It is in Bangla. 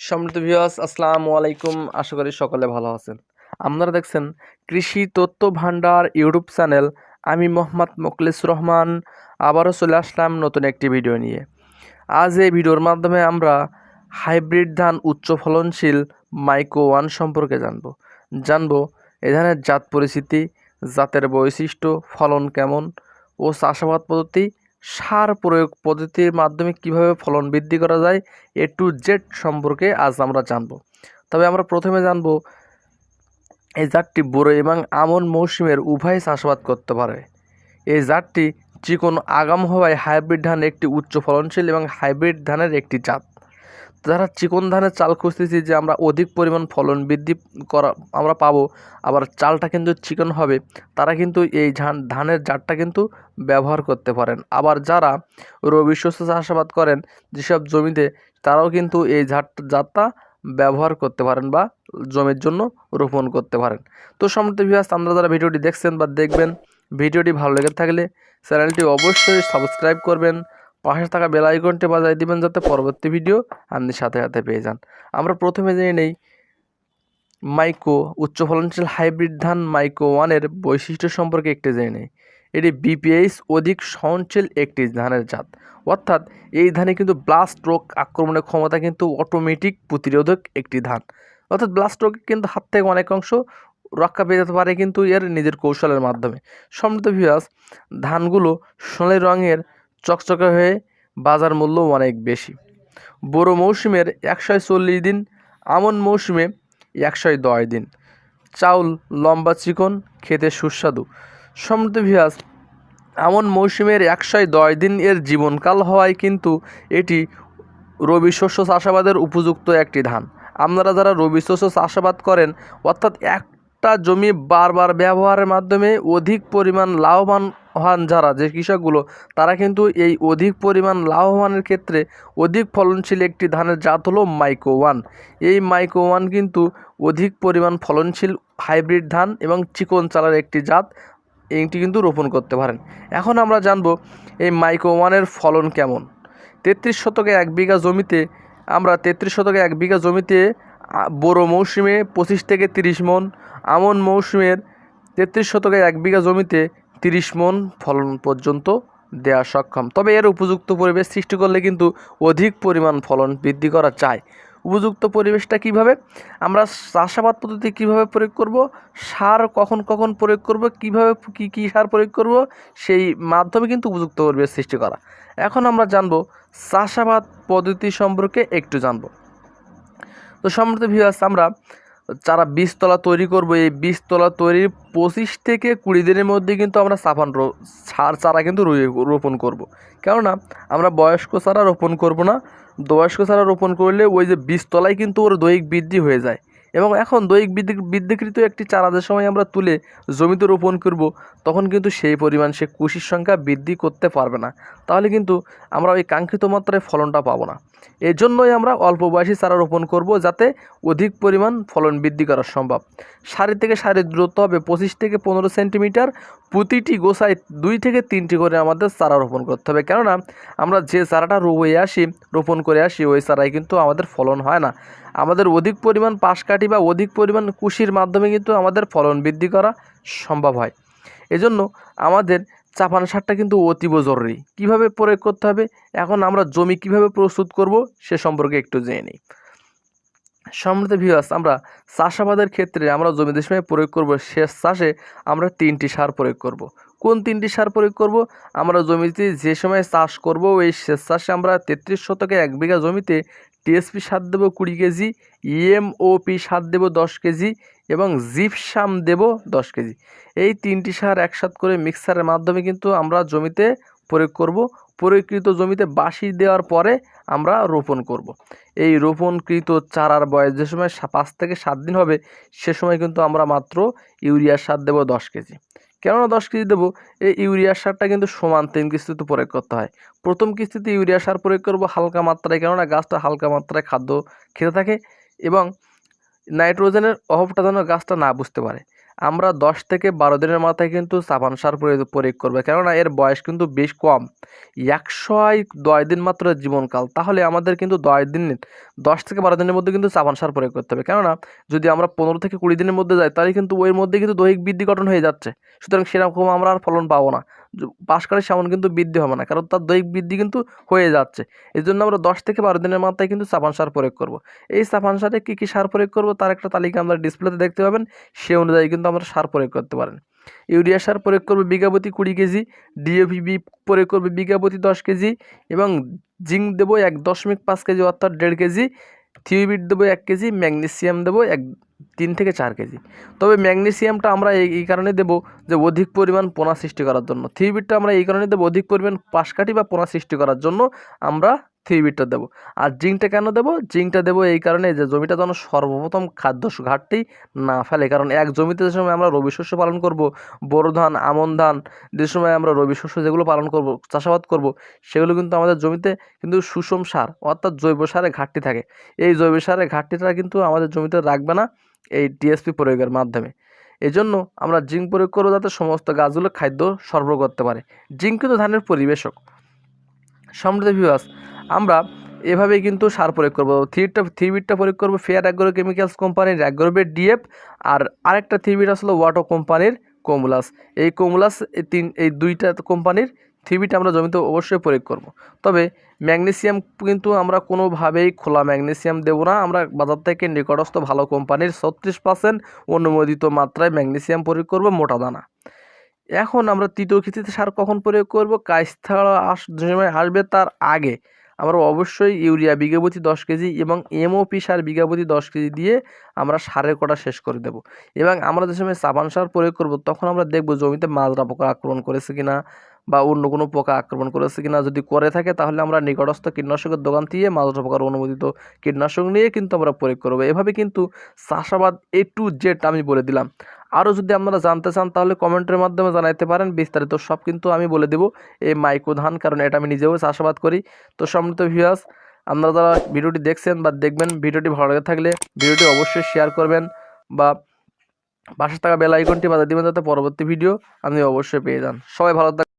সম্মানিত ভিউয়ার্স আসসালামু আলাইকুম। আশা করি সকলে ভালো আছেন। আপনারা দেখছেন কৃষি তথ্য ভান্ডার ইউটিউব চ্যানেল। আমি মোহাম্মদ মোকলেস রহমান। আবারও চলে আসলাম নতুন একটি ভিডিও নিয়ে। আজ এই ভিডিওর মাধ্যমে আমরা হাইব্রিড ধান উচ্চ ফলনশীল মাইকো ওয়ান সম্পর্কে জানব। জানব এ ধানের জাত পরিস্থিতি জাতের বৈশিষ্ট্য, ফলন কেমন, ও চাষাবাদ পদ্ধতি সার প্রয়োগ পদ্ধতির মাধ্যমে কীভাবে ফলন বৃদ্ধি করা যায় এ টু জেড সম্পর্কে আজ আমরা জানব। তবে আমরা প্রথমে জানব এই জাতটি বোরো এবং আমন মৌসুমের উভয় চাষাবাদ করতে পারে। এই জাতটি চিকন আগাম হওয়ায় হাইব্রিড ধান একটি উচ্চ ফলনশীল এবং হাইব্রিড ধানের একটি জাত। যারা চিকন ধানের চাল খুঁজতেছি যে আমরা অধিক পরিমাণ ফলন বৃদ্ধি করা, আমরা পাবো, আবার চালটা কিন্তু চিকন হবে, তারা কিন্তু এই ধান ধানের জাতটা কিন্তু ব্যবহার করতে পারেন। আবার যারা রবি শস্য চাষাবাদ করেন, যেসব জমিতে, তারাও কিন্তু এই জাত জাতটা ব্যবহার করতে পারেন বা জমির জন্য রোপণ করতে পারেন। তো সম্মত ভিউয়ার্স আপনারা যারা ভিডিওটি দেখছেন বা দেখবেন, ভিডিওটি ভালো লেগে থাকলে চ্যানেলটি অবশ্যই সাবস্ক্রাইব করবেন পাশে থাকা বেল আইকনটি বাজাই দিবেন যাতে পরবর্তী ভিডিও আপনি সাথে সাথে পেয়ে যান। আমরা প্রথমে জেনে নেই মাইকো, উচ্চ ফলনশীল হাইব্রিড ধান মাইকো ওয়ানের বৈশিষ্ট্য সম্পর্কে একটি জেনে নেই। এটি বিপিএইচ অধিক সহনশীল একটি ধানের জাত। অর্থাৎ এই ধানে কিন্তু ব্লাস্ট রোগ আক্রমণের ক্ষমতা কিন্তু অটোমেটিক প্রতিরোধক একটি ধান। অর্থাৎ ব্লাস্ট রোগ কিন্তু হাত থেকে অনেক অংশ রক্ষা পেয়ে যেতে পারে কিন্তু এর নিজের কৌশলের মাধ্যমে। সমৃদ্ধ ভিউয়ার্স ধানগুলো সোনালি রঙের চকচকে হয়ে বাজার মূল্য অনেক বেশি। বড় মৌসুমের একশো চল্লিশ দিন, আমন মৌসুমে একশো দশ দিন। চাউল, লম্বা চিকন, খেতে সুস্বাদু। সমৃদ্ধ ভিয়াস, আমন মৌসুমের একশো দশ দিন এর জীবনকাল হওয়ায় কিন্তু এটি রবি শস্য চাষাবাদের উপযুক্ত একটি ধান। আপনারা যারা রবি শস্য চাষাবাদ করেন, অর্থাৎ একটা জমি বারবার ব্যবহারের মাধ্যমে অধিক পরিমাণ লাভবান হন যারা, যে কৃষকগুলো, তারা কিন্তু এই অধিক পরিমাণ লাভবানের ক্ষেত্রে অধিক ফলনশীল একটি ধানের জাত হলো মাইকো ওয়ান এই মাইকো ওয়ান কিন্তু অধিক পরিমাণ ফলনশীল হাইব্রিড ধান এবং চিকন চালার একটি জাত। এইটি কিন্তু রোপণ করতে পারেন। এখন আমরা জানব এই মাইকো ওয়ানের ফলন কেমন? তেত্রিশ শতকে এক বিঘা জমিতে, আমরা তেত্রিশ শতকে এক বিঘা জমিতে বোরো মৌসুমে পঁচিশ থেকে তিরিশ মন, আমন মৌসুমের তেত্রিশ শতকে এক বিঘা জমিতে তিরিশ মন ফলন পর্যন্ত দেওয়া সক্ষম। তবে এর উপযুক্ত পরিবেশ সৃষ্টি করলে কিন্তু অধিক পরিমাণ ফলন বৃদ্ধি করা চায় উপযুক্ত পরিবেশটা কীভাবে? আমরা চাষাবাদ পদ্ধতি কীভাবে প্রয়োগ করব? সার কখন কখন প্রয়োগ করব? কীভাবে কি কি সার প্রয়োগ করব? সেই মাধ্যমে কিন্তু উপযুক্ত পরিবেশ সৃষ্টি করা। এখন আমরা জানব চাষাবাদ পদ্ধতি সম্পর্কে একটু জানব। তো সম্মত ভিউয়ার্স আমরা যারা বীজতলা তৈরি করব, এই বীজতলা তৈরির পঁচিশ থেকে কুড়ি দিনের মধ্যে কিন্তু আমরা সাফান সার চারা কিন্তু রোপণ করব। কেননা, আমরা বয়স্ক চারা রোপণ করব না বয়স্ক চারা রোপণ করলে ওই যে বীজতলায় কিন্তু ওর দৈহিক বৃদ্ধি হয়ে যায় এবং এখন দৈহিক বৃদ্ধি বৃদ্ধিকৃত একটি চারা যে সময় আমরা তুলে জমিতে রোপণ করব, তখন কিন্তু সেই পরিমাণ সে কুশির সংখ্যা বৃদ্ধি করতে পারবে না। তাহলে কিন্তু আমরা ওই কাঙ্ক্ষিত মাত্রায় ফলনটা পাবো না। এর জন্যই আমরা অল্প বয়সী চারা রোপণ করব যাতে অধিক পরিমাণ ফলন বৃদ্ধি করা সম্ভব। সারি থেকে সারির দূরত্ব হবে পঁচিশ থেকে পনেরো সেন্টিমিটার প্রতিটি গোসায় দুই থেকে তিনটি করে আমাদের চারা রোপণ করতে হবে। কেননা, আমরা যে চারাটা রোয়ে আসি, রোপণ করে আসি, ওই চারায় কিন্তু আমাদের ফলন হয় না। আমাদের অধিক পরিমাণ পাশ কাঠি বা অধিক পরিমাণ কুশির মাধ্যমে কিন্তু আমাদের ফলন বৃদ্ধি করা সম্ভব হয়। এজন্য আমাদের চাপান সারটা কিন্তু অতীব জরুরি। কীভাবে প্রয়োগ করতে হবে? এখন আমরা জমি কীভাবে প্রস্তুত করব সে সম্পর্কে একটু জেনে নিই। সম্মত ভিউয়ার্স আমরা চাষাবাদের ক্ষেত্রে আমরা জমিতে সময় প্রয়োগ করব, শেষ চাষে আমরা তিনটি সার প্রয়োগ করব। কোন তিনটি সার প্রয়োগ করব? আমরা জমিতে যে সময় চাষ করব ওই শেষ চাষে আমরা তেত্রিশ শতকে এক বিঘা জমিতে টিএসপি সার দেবো কুড়ি কেজি ইএমওপি সার দেবো দশ কেজি এবং জিপসাম দেবো দশ কেজি। এই তিনটি সার একসাথ করে মিক্সারের মাধ্যমে কিন্তু আমরা জমিতে প্রয়োগ করব। প্রয়োগকৃত জমিতে বাসি দেওয়ার পরে আমরা রোপণ করব। এই রোপণকৃত চারার বয়স যে সময় পাঁচ থেকে সাত দিন হবে, সে সময় কিন্তু আমরা মাত্র ইউরিয়া সার দেবো দশ কেজি। কেননা দশ কেজি দেবো? এই ইউরিয়া সারটা কিন্তু সমান তিন কিস্তিতে প্রয়োগ করতে হয়। প্রথম কিস্তিতে ইউরিয়া সার প্রয়োগ করব হালকা মাত্রায়, কেননা গাছটা হালকা মাত্রায় খাদ্য খেতে থাকে এবং নাইট্রোজেনের অভাবটা যেন গাছটা না বুঝতে পারে। আমরা দশ থেকে বারো দিনের মাথায় কিন্তু সাবান সার প্রয়োগ প্রয়োগ করবে। কেননা এর বয়স কিন্তু বেশ কম। একশোয় দশ দিন মাত্র জীবনকাল। তাহলে আমাদের কিন্তু দশ দিন, দশ থেকে বারো দিনের মধ্যে কিন্তু সাবান সার প্রয়োগ করতে হবে। কেননা যদি আমরা পনেরো থেকে কুড়ি দিনের মধ্যে যাই, তাহলে কিন্তু ওই মধ্যে কিন্তু দৈহিক বৃদ্ধি গঠন হয়ে যাচ্ছে। সুতরাং সেরকম আমরা আর ফলন পাবো না। পাশকালের সাবান কিন্তু বৃদ্ধি হবে না। কারণ তার দৈহিক বৃদ্ধি কিন্তু হয়ে যাচ্ছে। এই জন্য আমরা দশ থেকে বারো দিনের মাথায় কিন্তু সাবান সার প্রয়োগ করব। এই সাবান সারে কী কী সার প্রয়োগ করব তার একটা তালিকা আমরা ডিসপ্লেতে দেখতে পাবেন। সে অনুযায়ী কিন্তু আমরা সার প্রয়োগ করতে পারেন। ইউরিয়া সার প্রয়োগ করবে বিঘাপতি কুড়ি কেজি ডিএপি বি প্রয়োগ করবে বিঘাপতি দশ কেজি এবং জিঙ্ক দেবো এক দশমিক পাঁচ কেজি অর্থাৎ দেড় কেজি, থিওবিট দেবো এক কেজি, ম্যাগনেসিয়াম দেবো এক তিন থেকে চার কেজি। তবে ম্যাগনেসিয়ামটা আমরা এই কারণে দেবো যে অধিক পরিমাণ পোনা সৃষ্টি করার জন্য। থিওবিটটা আমরা এই কারণে দেবো অধিক পরিমাণ পাশকাঠি বা পোনা সৃষ্টি করার জন্য আমরা থ্রিবিটটা দেবো। আর জিঙ্কটা কেন দেবো? জিঙ্কটা দেবো এই কারণে যে জমিটা যেন সর্বপ্রথম খাদ্য ঘাটতি না ফেলে। কারণ এক জমিতে যে সময় আমরা রবি শস্য পালন করব, বোরো ধান, আমন ধান, যে সময় আমরা রবি শস্য যেগুলো পালন করব, চাষাবাদ করব, সেগুলো কিন্তু আমাদের জমিতে কিন্তু সুষম সার অর্থাৎ জৈব সারে ঘাটতি থাকে। এই জৈব সারের ঘাটতিটা কিন্তু আমাদের জমিতে রাখবে না। এই টিএসপি প্রয়োগের মাধ্যমে। এই জন্য আমরা জিঙ্ক প্রয়োগ করব যাতে সমস্ত গাছগুলো খাদ্য সরবরাহ করতে পারে। জিঙ্ক কিন্তু ধানের পরিবেশক। সমৃদ্ধ ভিউয়ার্স আমরা এভাবেই কিন্তু সার প্রয়োগ করব। থ্রিটা থ্রিবিটটা প্রয়োগ করব ফেয়ার অ্যাগ্রো কেমিক্যালস কোম্পানির অ্যাগ্রোবেট ডিএফ আর আরেকটা থ্রিবিট আসলো ওয়াটো কোম্পানির কোমুলাস। এই কোমুলাস এই তিন, এই দুইটা কোম্পানির থ্রিবিট আমরা জমিতে অবশ্যই প্রয়োগ করব। তবে ম্যাগনেসিয়াম কিন্তু আমরা কোনোভাবেই খোলা ম্যাগনেসিয়াম দেবো না। আমরা বাজার থেকে নিকটস্থ ভালো কোম্পানির ছত্রিশ পার্সেন্ট অনুমোদিত মাত্রায় ম্যাগনেসিয়াম প্রয়োগ করব মোটা দানা। এখন আমরা তৃতীয় কিস্তিতে সার কখন প্রয়োগ করব? কাইস্থা আস সময় আসবে তার আগে। আমরা অবশ্যই ইউরিয়া, বিঘাপতি দশ কেজি এবং এমওপি সার বিঘাপতি দশ কেজি দিয়ে আমরা সারের কটা শেষ করে দেব। এবং আমরা যে সময় সাবান সার প্রয়োগ করব, তখন আমরা দেখব জমিতে মাজরা পোকা আক্রমণ করেছে কিনা। বা অন্য কোনো পোকা আক্রমণ করেছে কিনা যদি করে থাকে, তাহলে আমরা নিকটস্থ কীটনাশকের দোকান থেকে মাজরা পোকার অনুমোদিত কীটনাশক নিয়ে কিন্তু আমরা প্রয়োগ করব। এভাবে কিন্তু চাষাবাদ এ টু জেড আমি বলে দিলাম। আরও যদি আপনারা জানতে চান, তাহলে কমেন্টের মাধ্যমে জানাইতে পারেন। বিস্তারিত সব কিন্তু আমি বলে দেবো এই মাইক্রো ধান, কারণ এটা আমি নিজেও চাষাবাদ করি। তো সম্মিলিত ভিউয়ার্স আপনারা যারা ভিডিওটি দেখছেন বা দেখবেন, ভিডিওটি ভালো লাগে থাকলে ভিডিওটি অবশ্যই শেয়ার করবেন বা পাশে থাকা বেল আইকনটি বাজা দিবেন, যাতে পরবর্তী ভিডিও আপনি অবশ্যই পেয়ে যান। সবাই ভালো থাক